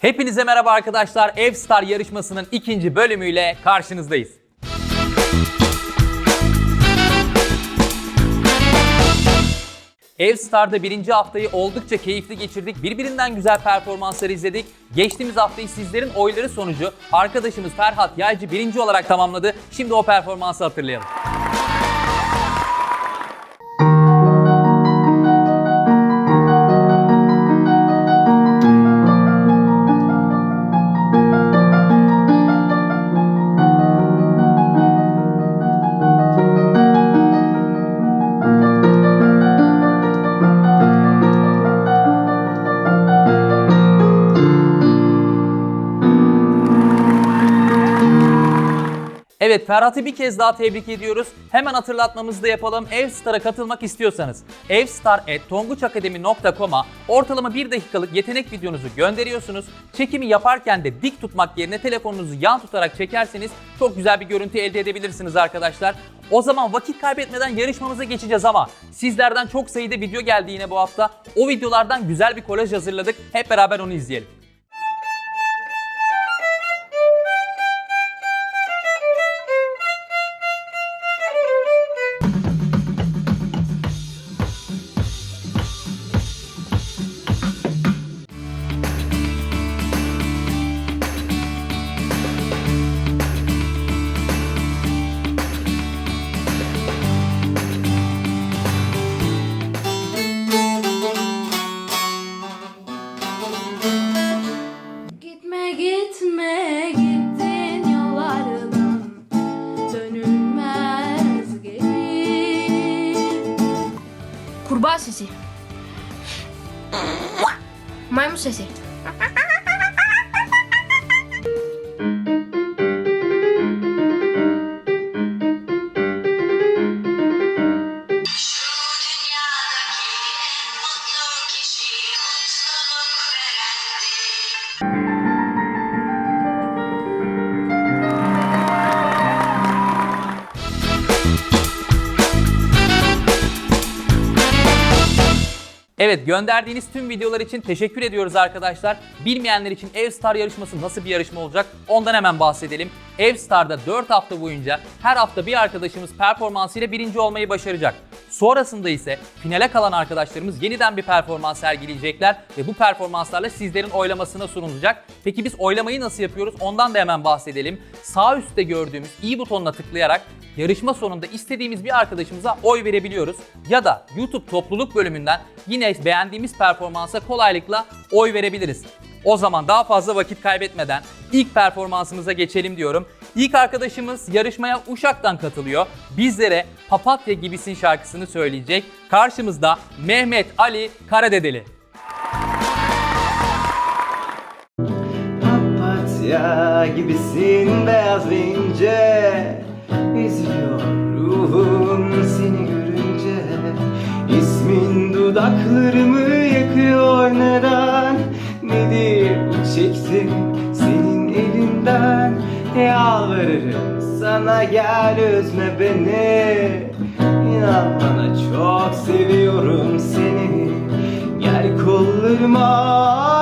Hepinize merhaba arkadaşlar. Ev Star yarışmasının ikinci bölümüyle karşınızdayız. Ev Star'da birinci haftayı oldukça keyifli geçirdik. Birbirinden güzel performansları izledik. Geçtiğimiz haftayı sizlerin oyları sonucu arkadaşımız Ferhat Yaycı birinci olarak tamamladı. Şimdi o performansı hatırlayalım. Evet Ferhat'ı bir kez daha tebrik ediyoruz. Hemen hatırlatmamızı da yapalım. Evstar'a katılmak istiyorsanız evstar.tonguçakademi.com'a ortalama 1 dakikalık yetenek videonuzu gönderiyorsunuz. Çekimi yaparken de dik tutmak yerine telefonunuzu yan tutarak çekerseniz çok güzel bir görüntü elde edebilirsiniz arkadaşlar. O zaman vakit kaybetmeden yarışmamıza geçeceğiz ama sizlerden çok sayıda video geldi yine bu hafta. O videolardan güzel bir kolaj hazırladık. Hep beraber onu izleyelim. Evet gönderdiğiniz tüm videolar için teşekkür ediyoruz arkadaşlar. Bilmeyenler için Evstar yarışması nasıl bir yarışma olacak ondan hemen bahsedelim. Evstar'da 4 hafta boyunca her hafta bir arkadaşımız performansıyla birinci olmayı başaracak. Sonrasında ise finale kalan arkadaşlarımız yeniden bir performans sergileyecekler ve bu performanslarla sizlerin oylamasına sunulacak. Peki biz oylamayı nasıl yapıyoruz ondan da hemen bahsedelim. Sağ üstte gördüğümüz i butonuna tıklayarak yarışma sonunda istediğimiz bir arkadaşımıza oy verebiliyoruz. Ya da YouTube topluluk bölümünden yine beğendiğimiz performansa kolaylıkla oy verebiliriz. O zaman daha fazla vakit kaybetmeden ilk performansımıza geçelim diyorum. İlk arkadaşımız yarışmaya Uşak'tan katılıyor. Bizlere Papatya Gibisin şarkısını söyleyecek. Karşımızda Mehmet Ali Karadedeli. Papatya gibisin beyaz ve ince Eziliyor ruhum seni görünce İsmin dudaklarımı yakıyor neden Nedir bu çektim senin elinden Yalvarırım. Sana gel üzme beni. İnan bana çok seviyorum seni. Gel kollarıma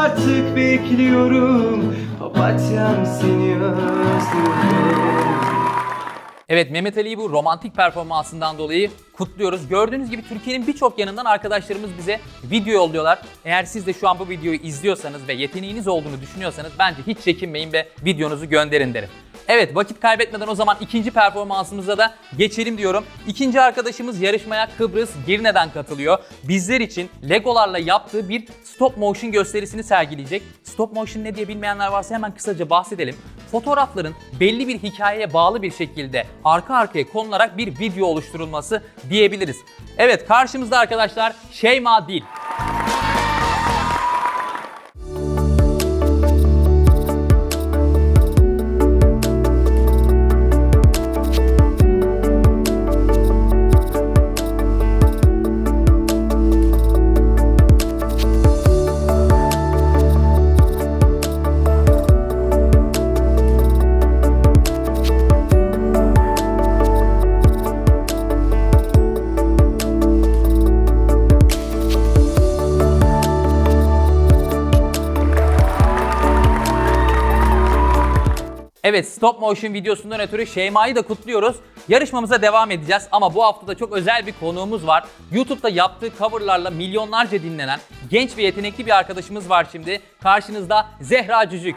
artık bekliyorum. Papatyam seni özlüyorum Evet Mehmet Ali'yi bu romantik performansından dolayı kutluyoruz. Gördüğünüz gibi Türkiye'nin birçok yanından arkadaşlarımız bize video yolluyorlar. Eğer siz de şu an bu videoyu izliyorsanız ve yeteneğiniz olduğunu düşünüyorsanız bence hiç çekinmeyin ve videonuzu gönderin derim. Evet vakit kaybetmeden o zaman ikinci performansımıza da geçelim diyorum. İkinci arkadaşımız yarışmaya Kıbrıs Girne'den katılıyor. Bizler için Legolarla yaptığı bir stop motion gösterisini sergileyecek. Stop motion ne diye bilmeyenler varsa hemen kısaca bahsedelim. Fotoğrafların belli bir hikayeye bağlı bir şekilde arka arkaya konularak bir video oluşturulması diyebiliriz. Evet karşımızda arkadaşlar Şeyma Dil. Evet stop motion videosundan ötürü Şeyma'yı da kutluyoruz. Yarışmamıza devam edeceğiz ama bu hafta da çok özel bir konuğumuz var. YouTube'da yaptığı coverlarla milyonlarca dinlenen genç ve yetenekli bir arkadaşımız var şimdi. Karşınızda Zehra Cücük.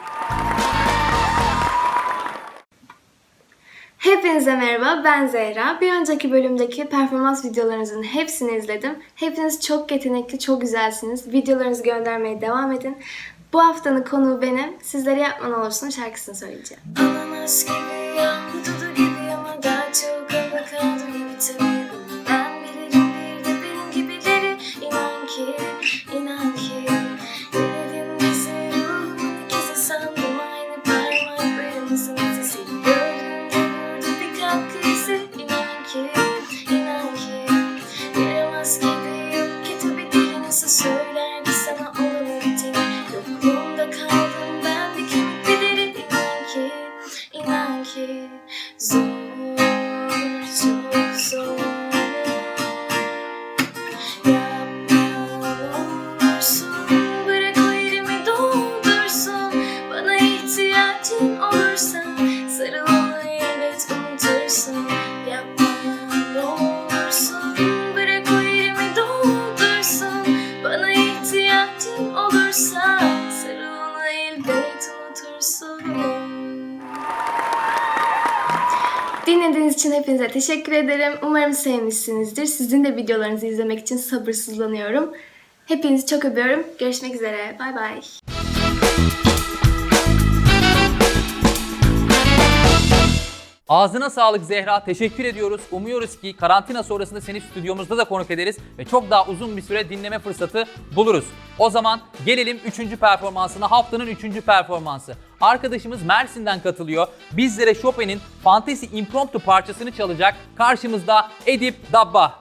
Hepinize merhaba, ben Zehra. Bir önceki bölümdeki performans videolarınızın hepsini izledim. Hepiniz çok yetenekli, çok güzelsiniz. Videolarınızı göndermeye devam edin. Bu haftanın konuğu benim. Sizlere yapman olursun şarkısını söyleyeceğim. Ananas gibi, yağmur gibi ama daha çok avokado gibi tabii. Ben bilirim bir de benim gibileri. İnan ki, inan ki. Dinlediğiniz için hepinize teşekkür ederim. Umarım sevmişsinizdir. Sizin de videolarınızı izlemek için sabırsızlanıyorum. Hepinizi çok öpüyorum. Görüşmek üzere. Bay bay. Ağzına sağlık Zehra. Teşekkür ediyoruz. Umuyoruz ki karantina sonrasında seni stüdyomuzda da konuk ederiz ve çok daha uzun bir süre dinleme fırsatı buluruz. O zaman gelelim 3. performansına. Haftanın 3. performansı. Arkadaşımız Mersin'den katılıyor. Bizlere Chopin'in Fantasy Impromptu parçasını çalacak. Karşımızda Edip Dabba.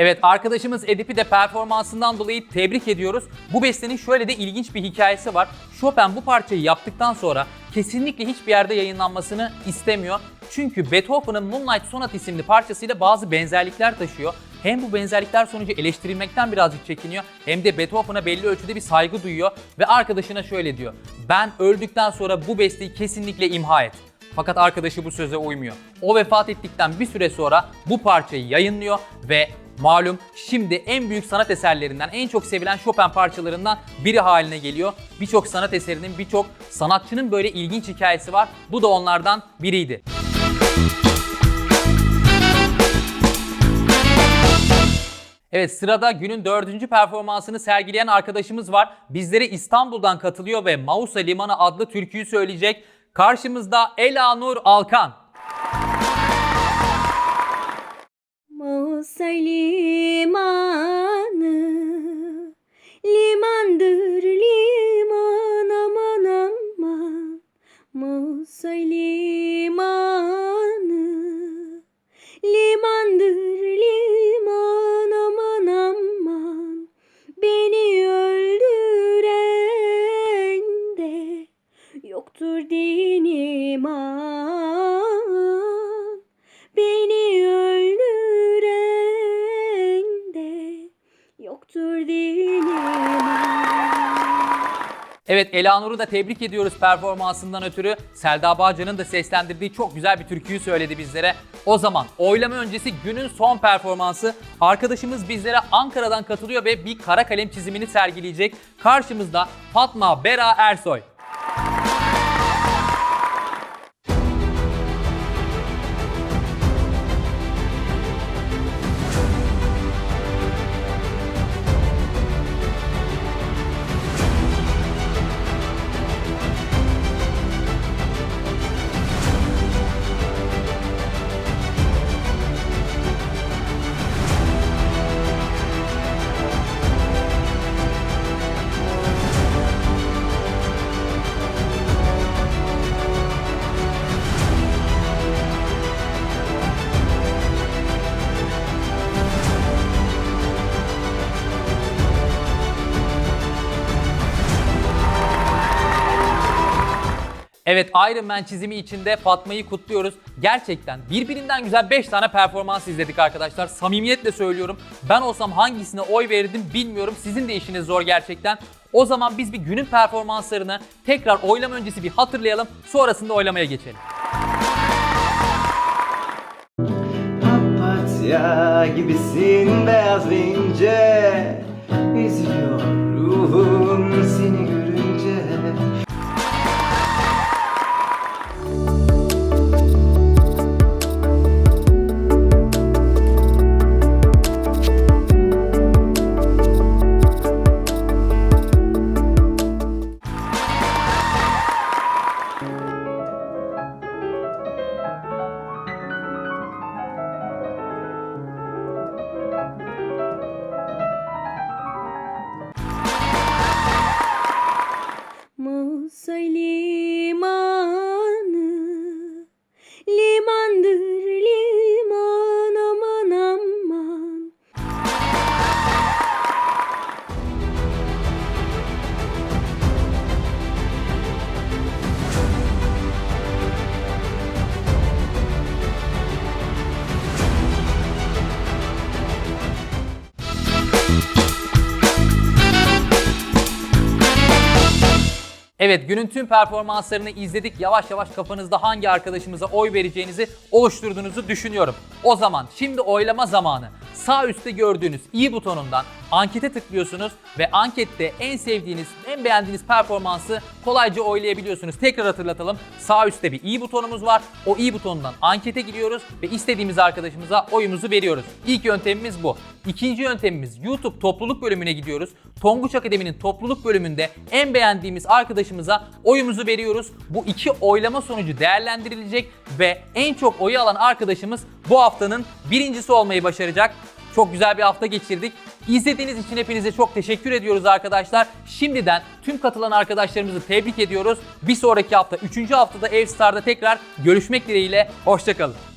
Evet arkadaşımız Edip'i de performansından dolayı tebrik ediyoruz. Bu bestenin şöyle de ilginç bir hikayesi var. Chopin bu parçayı yaptıktan sonra kesinlikle hiçbir yerde yayınlanmasını istemiyor. Çünkü Beethoven'ın Moonlight Sonat isimli parçasıyla bazı benzerlikler taşıyor. Hem bu benzerlikler sonucu eleştirilmekten birazcık çekiniyor hem de Beethoven'a belli ölçüde bir saygı duyuyor ve arkadaşına şöyle diyor. Ben öldükten sonra bu besteyi kesinlikle imha et. Fakat arkadaşı bu söze uymuyor. O vefat ettikten bir süre sonra bu parçayı yayınlıyor ve malum şimdi en büyük sanat eserlerinden, en çok sevilen Chopin parçalarından biri haline geliyor. Birçok sanat eserinin, birçok sanatçının böyle ilginç hikayesi var. Bu da onlardan biriydi. Evet sırada günün dördüncü performansını sergileyen arkadaşımız var. Bizlere İstanbul'dan katılıyor ve Mausa Limanı adlı türküyü söyleyecek. Karşımızda Elanur Alkan. Mausa limanı Limandır Evet Elanur'u da tebrik ediyoruz performansından ötürü. Selda Bağcan'ın da seslendirdiği çok güzel bir türküyü söyledi bizlere. O zaman oylama öncesi günün son performansı. Arkadaşımız bizlere Ankara'dan katılıyor ve bir kara kalem çizimini sergileyecek. Karşımızda Fatma Bera Ersoy. Evet Iron Man çizimi içinde Fatma'yı kutluyoruz. Gerçekten birbirinden güzel 5 tane performans izledik arkadaşlar. Samimiyetle söylüyorum. Ben olsam hangisine oy verirdim bilmiyorum. Sizin de işiniz zor gerçekten. O zaman biz bir günün performanslarını tekrar oylama öncesi bir hatırlayalım. Sonrasında oylamaya geçelim. Papatya gibisin beyaz ince Eziliyor ruhum Evet günün tüm performanslarını izledik. Yavaş yavaş kafanızda hangi arkadaşımıza oy vereceğinizi oluşturduğunuzu düşünüyorum. O zaman şimdi oylama zamanı. Sağ üstte gördüğünüz i butonundan ankete tıklıyorsunuz ve ankette en sevdiğiniz, en beğendiğiniz performansı kolayca oylayabiliyorsunuz. Tekrar hatırlatalım. Sağ üstte bir i butonumuz var. O i butonundan ankete giriyoruz ve istediğimiz arkadaşımıza oyumuzu veriyoruz. İlk yöntemimiz bu. İkinci yöntemimiz YouTube topluluk bölümüne gidiyoruz. Tonguç Akademi'nin topluluk bölümünde en beğendiğimiz arkadaşımıza oyumuzu veriyoruz. Bu iki oylama sonucu değerlendirilecek ve en çok oyu alan arkadaşımız bu haftanın birincisi olmayı başaracak. Çok güzel bir hafta geçirdik. İzlediğiniz için hepinize çok teşekkür ediyoruz arkadaşlar. Şimdiden tüm katılan arkadaşlarımızı tebrik ediyoruz. Bir sonraki hafta 3. haftada Ev Star'da tekrar görüşmek dileğiyle. Hoşçakalın.